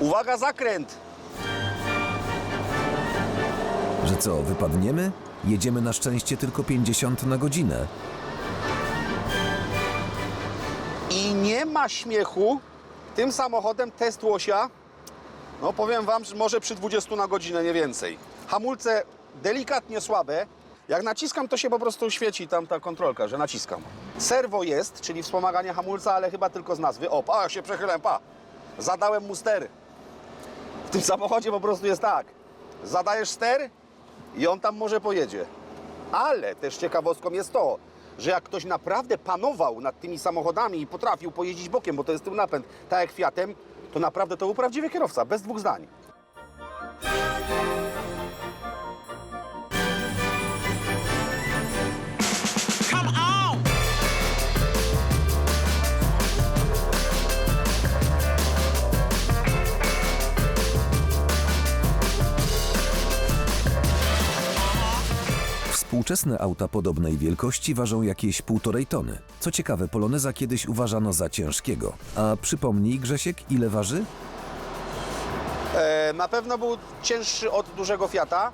Uwaga, zakręt! Że co, wypadniemy? Jedziemy na szczęście tylko 50 na godzinę. I nie ma śmiechu. Tym samochodem test łosia, no powiem wam, że może przy 20 na godzinę, nie więcej. Hamulce delikatnie słabe. Jak naciskam, to się po prostu świeci tam ta kontrolka, że naciskam. Serwo jest, czyli wspomaganie hamulca, ale chyba tylko z nazwy. O, pa, się przechylam, pa. Zadałem mu ster. W tym samochodzie po prostu jest tak. Zadajesz ster i on tam może pojedzie. Ale też ciekawostką jest to, że jak ktoś naprawdę panował nad tymi samochodami i potrafił pojeździć bokiem, bo to jest tył napęd, tak jak Fiatem, to naprawdę to był prawdziwy kierowca, bez dwóch zdań. Współczesne auta podobnej wielkości ważą jakieś półtorej tony. Co ciekawe, Poloneza kiedyś uważano za ciężkiego. A przypomnij, Grzesiek, ile waży? E, na pewno był cięższy od dużego Fiata.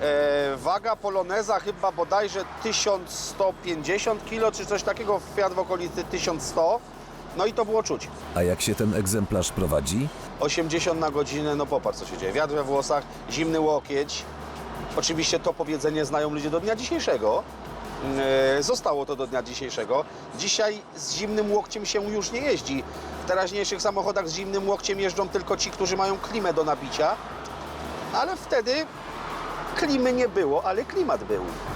E, waga Poloneza chyba bodajże 1150 kg, czy coś takiego, Fiat w okolicy 1100. No i to było czuć. A jak się ten egzemplarz prowadzi? 80 na godzinę, no popatrz co się dzieje. Wiatr we włosach, zimny łokieć. Oczywiście to powiedzenie znają ludzie do dnia dzisiejszego. E, Zostało to do dnia dzisiejszego. Dzisiaj z zimnym łokciem się już nie jeździ. W teraźniejszych samochodach z zimnym łokciem jeżdżą tylko ci, którzy mają klimę do nabicia. Ale wtedy klimy nie było, ale klimat był.